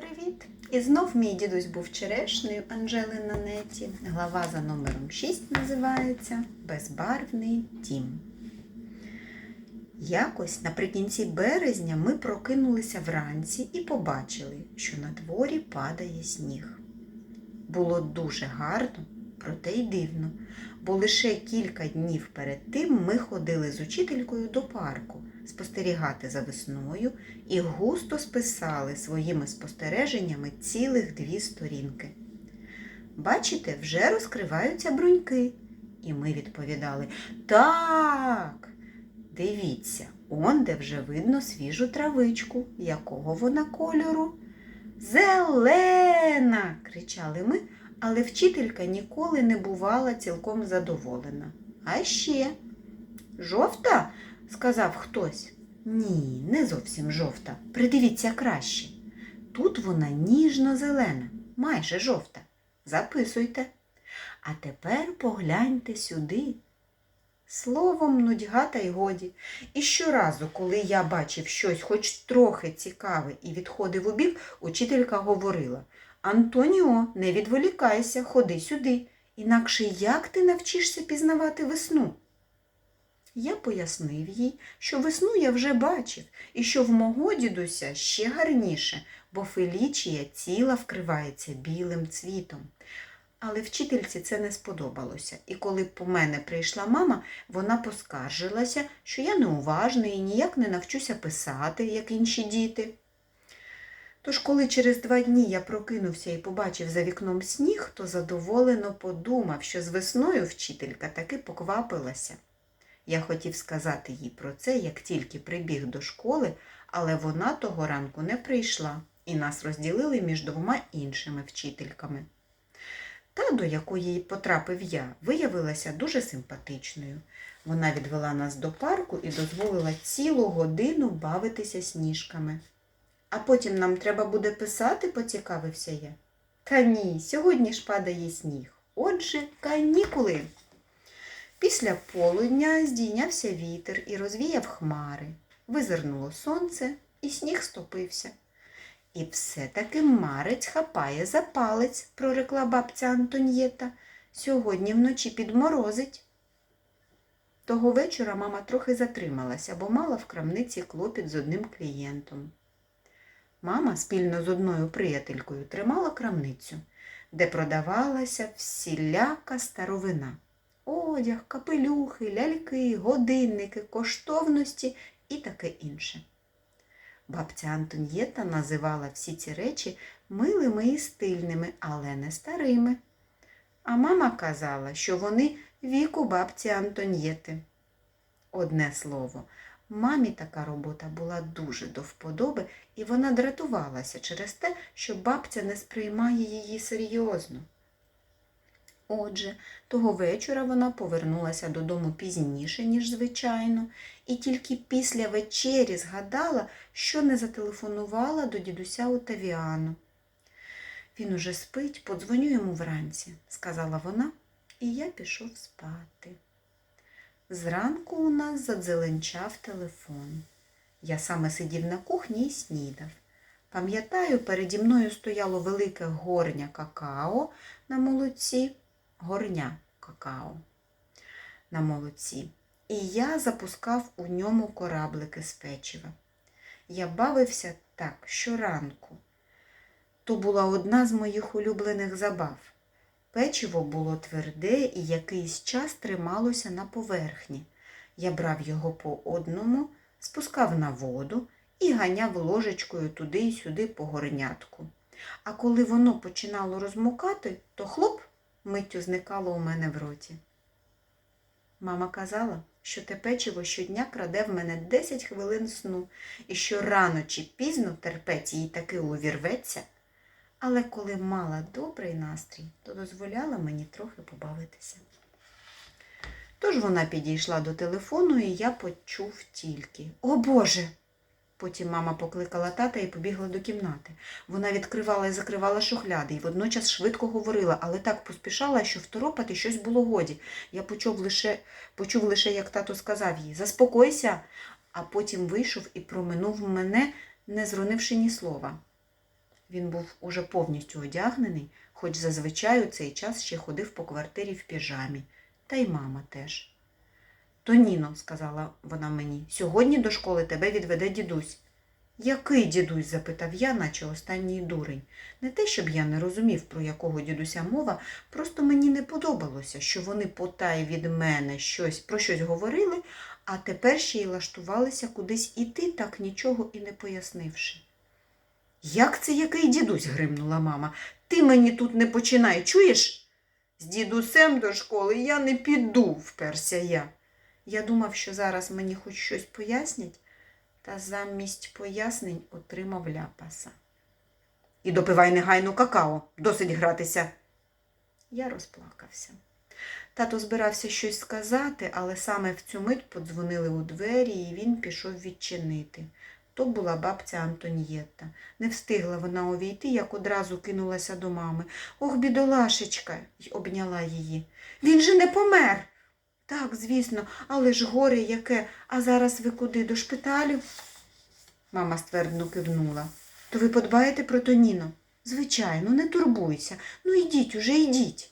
Привіт! І знов мій дідусь був черешнею Анжели на неті. Глава за номером 6 називається Безбарвний дім. Якось наприкінці березня ми прокинулися вранці і побачили, що на дворі падає сніг. Було дуже гарно, проте й дивно, бо лише кілька днів перед тим ми ходили з учителькою до парку спостерігати за весною і густо списали своїми спостереженнями цілих дві сторінки. Бачите, вже розкриваються бруньки. І ми відповідали Так. Дивіться, он де вже видно свіжу травичку, якого вона кольору. Зелена. кричали ми, але вчителька ніколи не бувала цілком задоволена. А ще жовта? Сказав хтось. Ні, не зовсім жовта. Придивіться краще. Тут вона ніжно-зелена, майже жовта. Записуйте. А тепер погляньте сюди. Словом, нудьга та й годі. І щоразу, коли я бачив щось хоч трохи цікаве і відходив у бік, учителька говорила Антоніо, не відволікайся, ходи сюди. Інакше як ти навчишся пізнавати весну? Я пояснив їй, що весну я вже бачив, і що в мого дідуся ще гарніше, бо Фелічія ціла вкривається білим цвітом. Але вчительці це не сподобалося, і коли по мене прийшла мама, вона поскаржилася, що я неуважний і ніяк не навчуся писати, як інші діти. Тож, коли через два дні я прокинувся і побачив за вікном сніг, то задоволено подумав, що з весною вчителька таки поквапилася. Я хотів сказати їй про це, як тільки прибіг до школи, але вона того ранку не прийшла, і нас розділили між двома іншими вчительками. Та, до якої потрапив я, виявилася дуже симпатичною. Вона відвела нас до парку і дозволила цілу годину бавитися сніжками. А потім нам треба буде писати, поцікавився я. Та ні, сьогодні ж падає сніг. Отже, канікули. Після полудня здійнявся вітер і розвіяв хмари. Визирнуло сонце, і сніг стопився. І все-таки марець хапає за палець, прорекла бабця Антоньєта. Сьогодні вночі підморозить. Того вечора мама трохи затрималася, бо мала в крамниці клопіт з одним клієнтом. Мама спільно з одною приятелькою тримала крамницю, де продавалася всіляка старовина одяг, капелюхи, ляльки, годинники, коштовності і таке інше. Бабця Антоньєта називала всі ці речі милими і стильними, але не старими. А мама казала, що вони віку бабці Антоньєти. Одне слово, мамі така робота була дуже до вподоби, і вона дратувалася через те, що бабця не сприймає її серйозно. Отже, того вечора вона повернулася додому пізніше, ніж звичайно, і тільки після вечері згадала, що не зателефонувала до дідуся Отавіану. Він уже спить, подзвоню йому вранці, сказала вона, і я пішов спати. Зранку у нас задзеленчав телефон. Я саме сидів на кухні і снідав. Пам'ятаю, переді мною стояло велике горня какао на молоці горня какао на молоці, і я запускав у ньому кораблики з печива. Я бавився так щоранку. То була одна з моїх улюблених забав. Печиво було тверде і якийсь час трималося на поверхні. Я брав його по одному, спускав на воду і ганяв ложечкою туди й сюди по горнятку. А коли воно починало розмокати, то хлоп миттю зникало у мене в роті. Мама казала, що те печиво щодня краде в мене 10 хвилин сну і що рано чи пізно терпець їй таки увірветься, але коли мала добрий настрій, то дозволяла мені трохи побавитися. Тож вона підійшла до телефону, і я почув тільки О Боже! Потім мама покликала тата і побігла до кімнати. Вона відкривала і закривала шухляди і водночас швидко говорила, але так поспішала, що второпати щось було годі. Я почув лише, почув лише, як тато сказав їй Заспокойся, а потім вийшов і проминув мене, не зронивши ні слова. Він був уже повністю одягнений, хоч зазвичай у цей час ще ходив по квартирі в піжамі, та й мама теж. Тоніно, сказала вона мені, сьогодні до школи тебе відведе дідусь. Який дідусь? запитав я, наче останній дурень. Не те, щоб я не розумів, про якого дідуся мова, просто мені не подобалося, що вони потай від мене щось про щось говорили, а тепер ще й лаштувалися кудись іти, так нічого і не пояснивши. Як це який дідусь? гримнула мама. Ти мені тут не починай, чуєш? З дідусем до школи я не піду, вперся я. Я думав, що зараз мені хоч щось пояснять, та замість пояснень отримав ляпаса. І допивай негайно какао, досить гратися. Я розплакався. Тато збирався щось сказати, але саме в цю мить подзвонили у двері, і він пішов відчинити. То була бабця Антонієта. Не встигла вона увійти, як одразу кинулася до мами. Ох, бідолашечка, й обняла її. Він же не помер. Так, звісно, але ж горе яке, а зараз ви куди? До шпиталю? Мама ствердно кивнула. То ви подбаєте про Тоніно? Звичайно, не турбуйся. Ну йдіть уже, йдіть.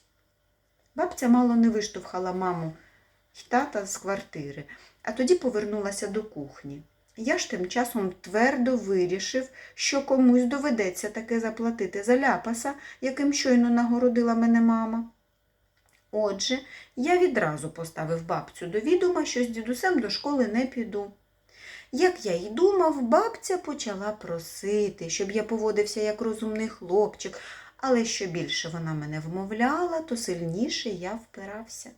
Бабця мало не виштовхала маму й тата з квартири, а тоді повернулася до кухні. Я ж тим часом твердо вирішив, що комусь доведеться таке заплатити за ляпаса, яким щойно нагородила мене мама. Отже, я відразу поставив бабцю до відома, що з дідусем до школи не піду. Як я й думав, бабця почала просити, щоб я поводився як розумний хлопчик, але що більше вона мене вмовляла, то сильніше я впирався.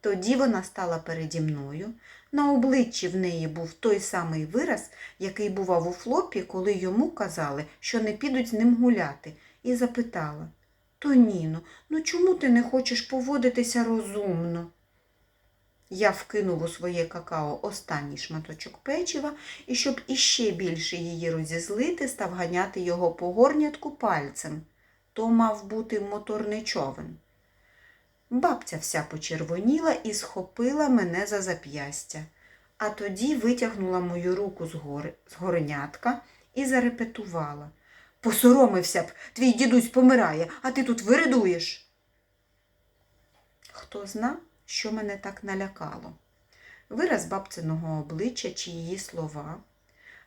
Тоді вона стала переді мною. На обличчі в неї був той самий вираз, який бував у флопі, коли йому казали, що не підуть з ним гуляти, і запитала Тоніно, ну чому ти не хочеш поводитися розумно? Я вкинув у своє какао останній шматочок печива і, щоб іще більше її розізлити, став ганяти його по горнятку пальцем. То мав бути моторний човен. Бабця вся почервоніла і схопила мене за зап'ястя, а тоді витягнула мою руку з, гори, з горнятка і зарепетувала. Посоромився б, твій дідусь помирає, а ти тут виридуєш. Хто зна, що мене так налякало? Вираз бабциного обличчя чи її слова.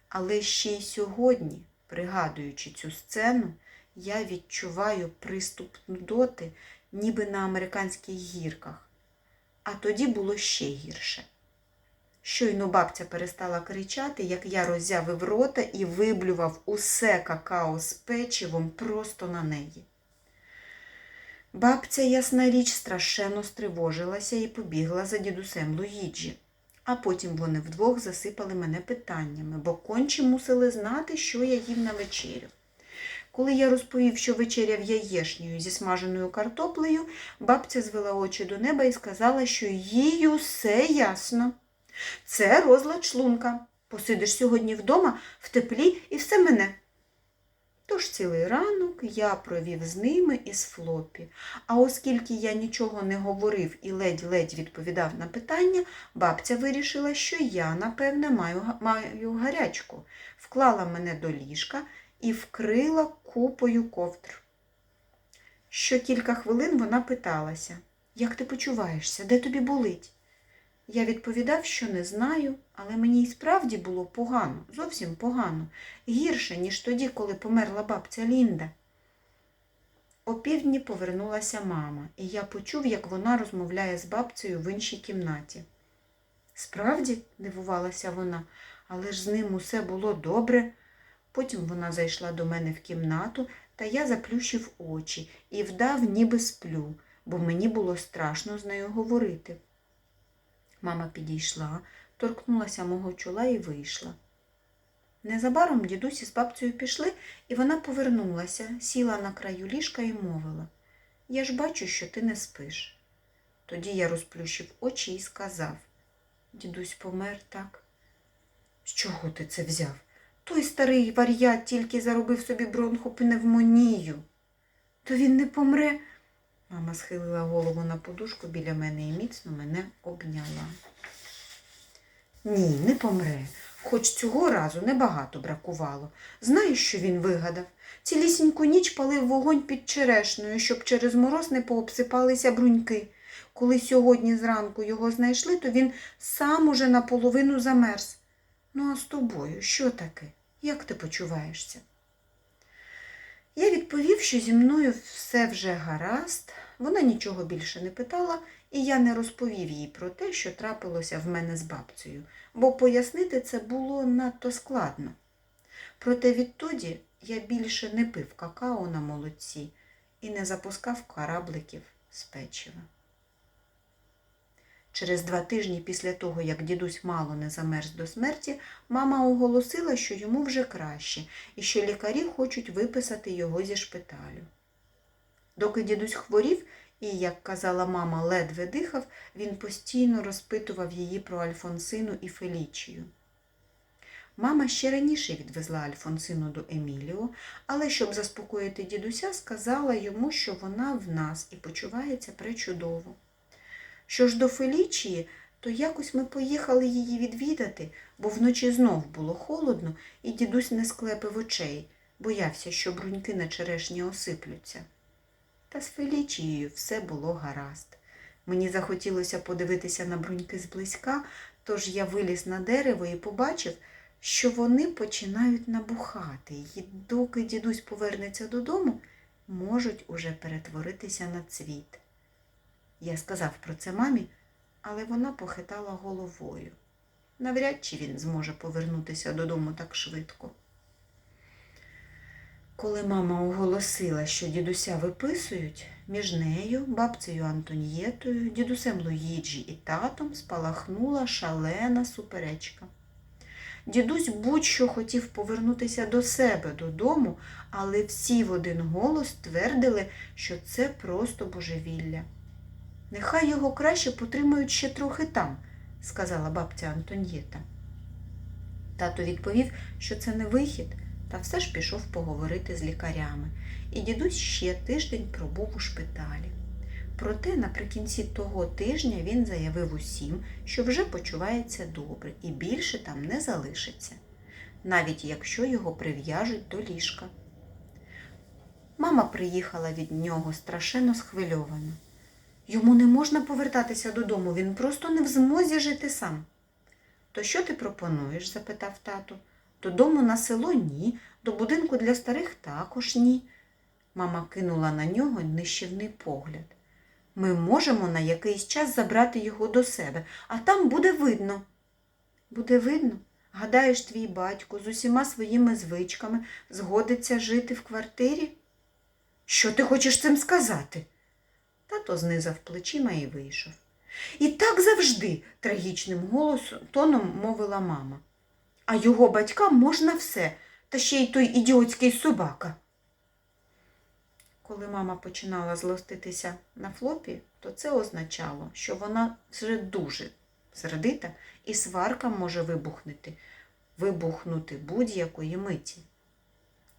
Але ще й сьогодні, пригадуючи цю сцену, я відчуваю приступ нудоти, ніби на американських гірках. А тоді було ще гірше. Щойно бабця перестала кричати, як я роззявив рота і виблював усе какао з печивом просто на неї. Бабця, ясна річ, страшенно стривожилася і побігла за дідусем Луїджі. А потім вони вдвох засипали мене питаннями, бо конче мусили знати, що я їв на вечерю. Коли я розповів, що вечеряв яєшнею зі смаженою картоплею, бабця звела очі до неба і сказала, що їй усе ясно. Це розлад шлунка. Посидиш сьогодні вдома в теплі і все мене. Тож цілий ранок я провів з ними із флопі. А оскільки я нічого не говорив і ледь-ледь відповідав на питання, бабця вирішила, що я, напевне, маю, маю гарячку, вклала мене до ліжка і вкрила купою ковдр. Що кілька хвилин вона питалася, як ти почуваєшся, де тобі болить? Я відповідав, що не знаю, але мені й справді було погано, зовсім погано, гірше, ніж тоді, коли померла бабця Лінда. Опівдні повернулася мама, і я почув, як вона розмовляє з бабцею в іншій кімнаті. Справді, дивувалася вона, але ж з ним усе було добре. Потім вона зайшла до мене в кімнату, та я заплющив очі і вдав, ніби сплю, бо мені було страшно з нею говорити. Мама підійшла, торкнулася мого чола і вийшла. Незабаром дідусь із бабцею пішли, і вона повернулася, сіла на краю ліжка і мовила Я ж бачу, що ти не спиш. Тоді я розплющив очі і сказав Дідусь помер так. З чого ти це взяв? Той старий вар'ят тільки заробив собі бронхопневмонію. То він не помре. Мама схилила голову на подушку біля мене і міцно мене обняла. Ні, не помре. Хоч цього разу небагато бракувало. Знаєш, що він вигадав? Цілісіньку ніч палив вогонь під черешнею, щоб через мороз не пообсипалися бруньки. Коли сьогодні зранку його знайшли, то він сам уже наполовину замерз. Ну, а з тобою що таке? Як ти почуваєшся? Я відповів, що зі мною все вже гаразд. Вона нічого більше не питала, і я не розповів їй про те, що трапилося в мене з бабцею, бо пояснити це було надто складно. Проте відтоді я більше не пив какао на молодці і не запускав корабликів з печива. Через два тижні після того, як дідусь мало не замерз до смерті, мама оголосила, що йому вже краще і що лікарі хочуть виписати його зі шпиталю. Доки дідусь хворів і, як казала мама, ледве дихав, він постійно розпитував її про Альфонсину і Фелічію. Мама ще раніше відвезла Альфонсину до Еміліо, але щоб заспокоїти дідуся, сказала йому, що вона в нас і почувається пречудово. Що ж до Фелічії, то якось ми поїхали її відвідати, бо вночі знов було холодно, і дідусь не склепив очей, боявся, що бруньки на черешні осиплються. Та з Фелічією все було гаразд. Мені захотілося подивитися на бруньки зблизька, тож я виліз на дерево і побачив, що вони починають набухати, і доки дідусь повернеться додому, можуть уже перетворитися на цвіт. Я сказав про це мамі, але вона похитала головою. Навряд чи він зможе повернутися додому так швидко. Коли мама оголосила, що дідуся виписують, між нею, бабцею Антонієтою, дідусем Луїджі і татом спалахнула шалена суперечка. Дідусь будь-що хотів повернутися до себе додому, але всі в один голос твердили, що це просто божевілля. Нехай його краще потримають ще трохи там, сказала бабця Антоньєта. Тато відповів, що це не вихід, та все ж пішов поговорити з лікарями, і дідусь ще тиждень пробув у шпиталі. Проте наприкінці того тижня він заявив усім, що вже почувається добре і більше там не залишиться, навіть якщо його прив'яжуть до ліжка. Мама приїхала від нього страшенно схвильована. Йому не можна повертатися додому, він просто не в змозі жити сам. То що ти пропонуєш? запитав тато. Додому на село ні, до будинку для старих також ні. Мама кинула на нього нищівний погляд. Ми можемо на якийсь час забрати його до себе, а там буде видно. Буде видно? Гадаєш, твій батько з усіма своїми звичками згодиться жити в квартирі? Що ти хочеш цим сказати? Тато знизав плечима і вийшов. І так завжди, трагічним голосом тоном мовила мама. А його батькам можна все, та ще й той ідіотський собака. Коли мама починала злоститися на флопі, то це означало, що вона вже дуже сердита і сварка може вибухнути, вибухнути будь-якої миті.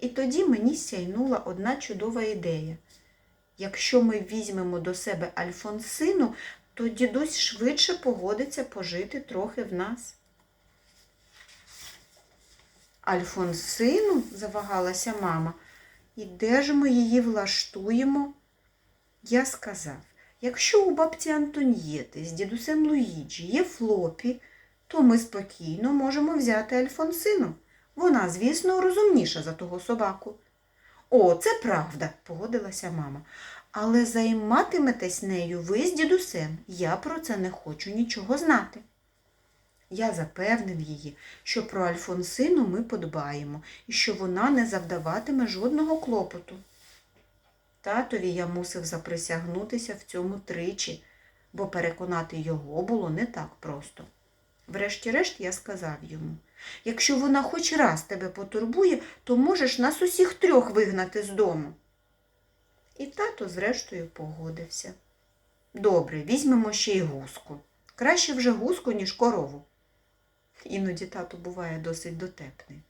І тоді мені сяйнула одна чудова ідея. Якщо ми візьмемо до себе Альфонсину, то дідусь швидше погодиться пожити трохи в нас. Альфонсину? завагалася мама. І де ж ми її влаштуємо? Я сказав, якщо у бабці Антоньєти з дідусем Луїджі є флопі, то ми спокійно можемо взяти Альфонсину. Вона, звісно, розумніша за того собаку. О, це правда, погодилася мама. Але займатиметесь нею ви з дідусем. Я про це не хочу нічого знати. Я запевнив її, що про Альфонсину ми подбаємо і що вона не завдаватиме жодного клопоту. Татові я мусив заприсягнутися в цьому тричі, бо переконати його було не так просто. Врешті-решт я сказав йому, якщо вона хоч раз тебе потурбує, то можеш нас усіх трьох вигнати з дому. І тато, зрештою, погодився. Добре, візьмемо ще й гуску. Краще вже гуску, ніж корову. Іноді тато буває досить дотепний.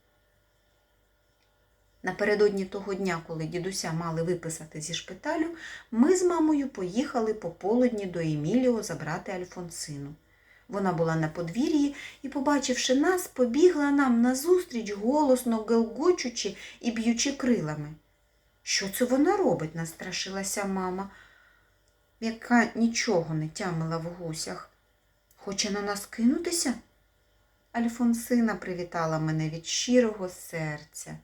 Напередодні того дня, коли дідуся мали виписати зі шпиталю, ми з мамою поїхали пополудні до Еміліо забрати Альфонсину. Вона була на подвір'ї і, побачивши нас, побігла нам назустріч, голосно гелгочучи і б'ючи крилами. Що це вона робить? настрашилася мама, яка нічого не тямила в гусях. Хоче на нас кинутися? Альфонсина привітала мене від щирого серця.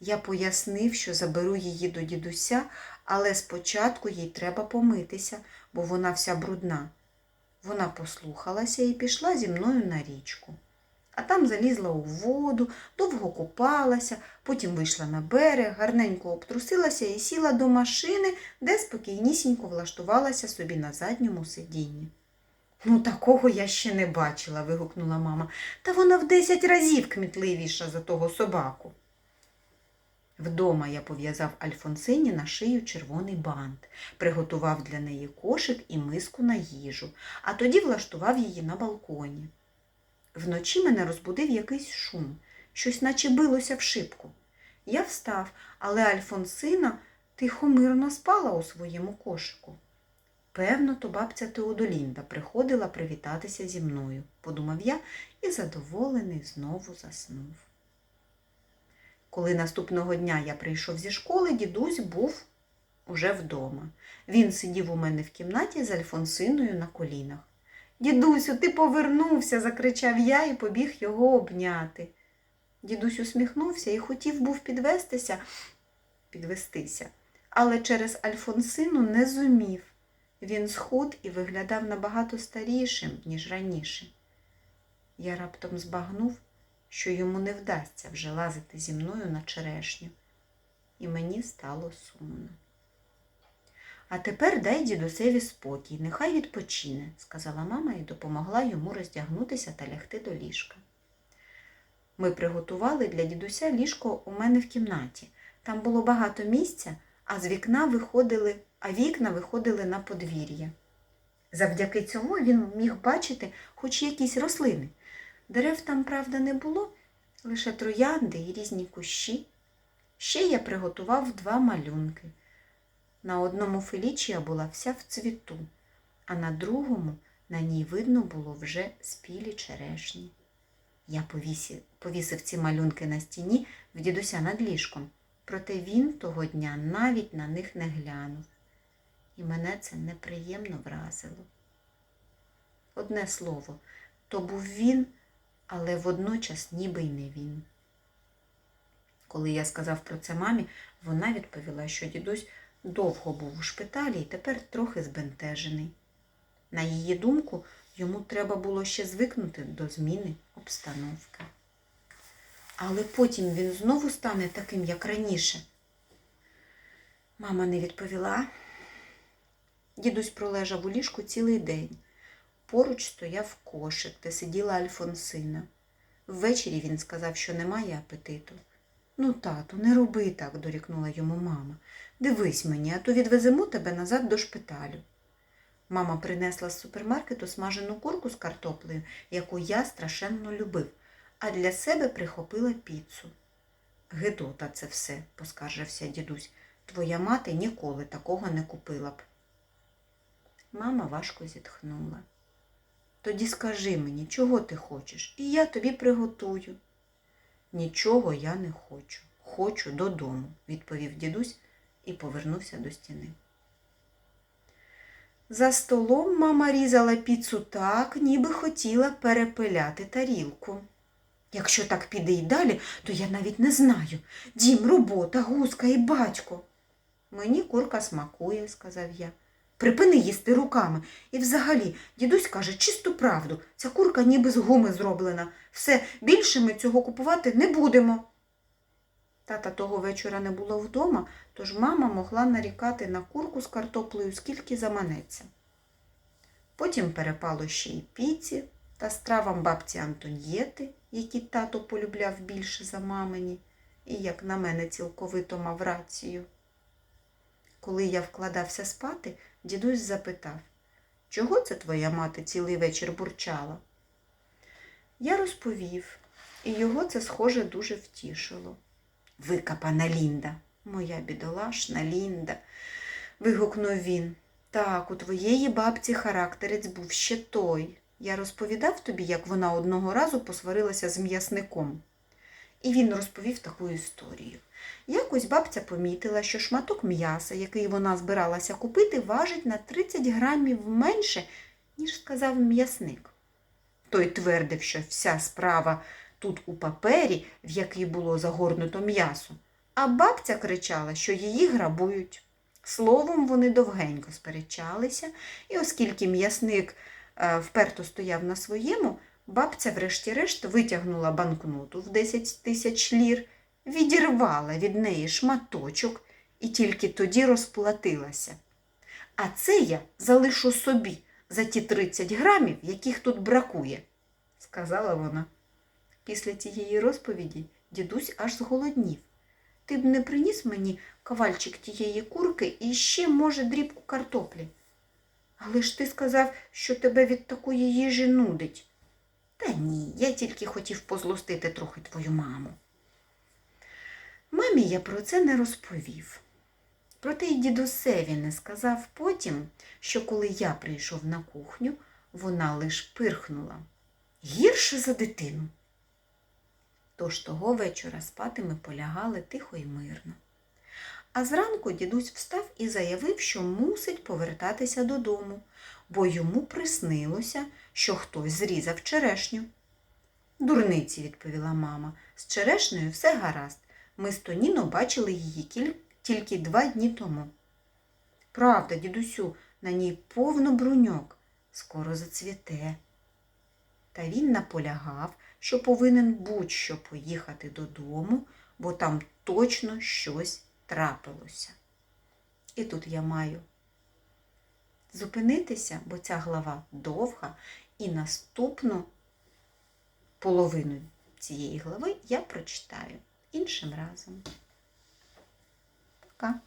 Я пояснив, що заберу її до дідуся, але спочатку їй треба помитися, бо вона вся брудна. Вона послухалася і пішла зі мною на річку. А там залізла у воду, довго купалася, потім вийшла на берег, гарненько обтрусилася і сіла до машини, де спокійнісінько влаштувалася собі на задньому сидінні. Ну, такого я ще не бачила, вигукнула мама. Та вона в десять разів кмітливіша за того собаку. Вдома я пов'язав Альфонсині на шию червоний бант, приготував для неї кошик і миску на їжу, а тоді влаштував її на балконі. Вночі мене розбудив якийсь шум, щось наче билося в шибку. Я встав, але Альфонсина тихо мирно спала у своєму кошику. Певно, то бабця Теодолінда приходила привітатися зі мною, подумав я і задоволений знову заснув. Коли наступного дня я прийшов зі школи, дідусь був уже вдома. Він сидів у мене в кімнаті з Альфонсиною на колінах. Дідусю, ти повернувся, закричав я і побіг його обняти. Дідусь усміхнувся і хотів був підвестися, підвестися, але через Альфонсину не зумів. Він схуд і виглядав набагато старішим, ніж раніше. Я раптом збагнув, що йому не вдасться вже лазити зі мною на черешню, і мені стало сумно. А тепер дай дідусеві спокій, нехай відпочине, сказала мама і допомогла йому роздягнутися та лягти до ліжка. Ми приготували для дідуся ліжко у мене в кімнаті. Там було багато місця, а з вікна виходили, а вікна виходили на подвір'я. Завдяки цьому він міг бачити хоч якісь рослини. Дерев там, правда, не було, лише троянди і різні кущі. Ще я приготував два малюнки. На одному Фелічія була вся в цвіту, а на другому на ній видно було вже спілі черешні. Я повісив, повісив ці малюнки на стіні в дідуся над ліжком, проте він того дня навіть на них не глянув, і мене це неприємно вразило. Одне слово, то був він, але водночас ніби й не він. Коли я сказав про це мамі, вона відповіла, що дідусь довго був у шпиталі і тепер трохи збентежений. На її думку, йому треба було ще звикнути до зміни обстановки. Але потім він знову стане таким, як раніше. Мама не відповіла. Дідусь пролежав у ліжку цілий день. Поруч стояв кошик, де сиділа Альфонсина. Ввечері він сказав, що немає апетиту. Ну, тату, не роби так, дорікнула йому мама. Дивись мені, а то відвеземо тебе назад до шпиталю. Мама принесла з супермаркету смажену курку з картоплею, яку я страшенно любив, а для себе прихопила піцу. Гидота це все, поскаржився дідусь. Твоя мати ніколи такого не купила б. Мама важко зітхнула. Тоді скажи мені, чого ти хочеш, і я тобі приготую. Нічого я не хочу. Хочу додому, відповів дідусь і повернувся до стіни. За столом мама різала піцу так, ніби хотіла перепиляти тарілку. Якщо так піде й далі, то я навіть не знаю. Дім, робота, гуска і батько. Мені курка смакує, сказав я. Припини їсти руками. І взагалі, дідусь каже чисту правду. Ця курка ніби з гуми зроблена. Все, більше ми цього купувати не будемо. Тата того вечора не було вдома, тож мама могла нарікати на курку з картоплею, скільки заманеться. Потім перепало ще й піці та стравам бабці Антоньєти, які тато полюбляв більше за мамині, і, як на мене, цілковито мав рацію. Коли я вкладався спати, дідусь запитав, чого це твоя мати цілий вечір бурчала? Я розповів, і його це, схоже, дуже втішило. Викапана Лінда, моя бідолашна Лінда, вигукнув він. Так, у твоєї бабці характерець був ще той. Я розповідав тобі, як вона одного разу посварилася з м'ясником. І він розповів таку історію. Якось бабця помітила, що шматок м'яса, який вона збиралася купити, важить на 30 грамів менше, ніж сказав м'ясник. Той твердив, що вся справа тут у папері, в який було загорнуто м'ясо, а бабця кричала, що її грабують. Словом, вони довгенько сперечалися, і оскільки м'ясник е, вперто стояв на своєму, бабця врешті-решт витягнула банкноту в 10 тисяч лір, відірвала від неї шматочок і тільки тоді розплатилася. А це я залишу собі за ті 30 грамів, яких тут бракує, сказала вона. Після цієї розповіді дідусь аж зголоднів. Ти б не приніс мені ковальчик тієї курки і ще, може, дрібку картоплі. Але ж ти сказав, що тебе від такої їжі нудить. Та ні, я тільки хотів позлостити трохи твою маму. Мамі я про це не розповів. Проте й дідусеві не сказав потім, що коли я прийшов на кухню, вона лиш пирхнула. Гірше за дитину. Тож того вечора спати ми полягали тихо й мирно. А зранку дідусь встав і заявив, що мусить повертатися додому, бо йому приснилося, що хтось зрізав черешню. Дурниці, відповіла мама, з черешнею все гаразд. Ми з Тоніно бачили її кіль... тільки два дні тому. Правда, дідусю, на ній повно бруньок, скоро зацвіте. Та він наполягав, що повинен будь-що поїхати додому, бо там точно щось трапилося. І тут я маю зупинитися, бо ця глава довга, і наступну половину цієї глави я прочитаю іншим разом. Пока.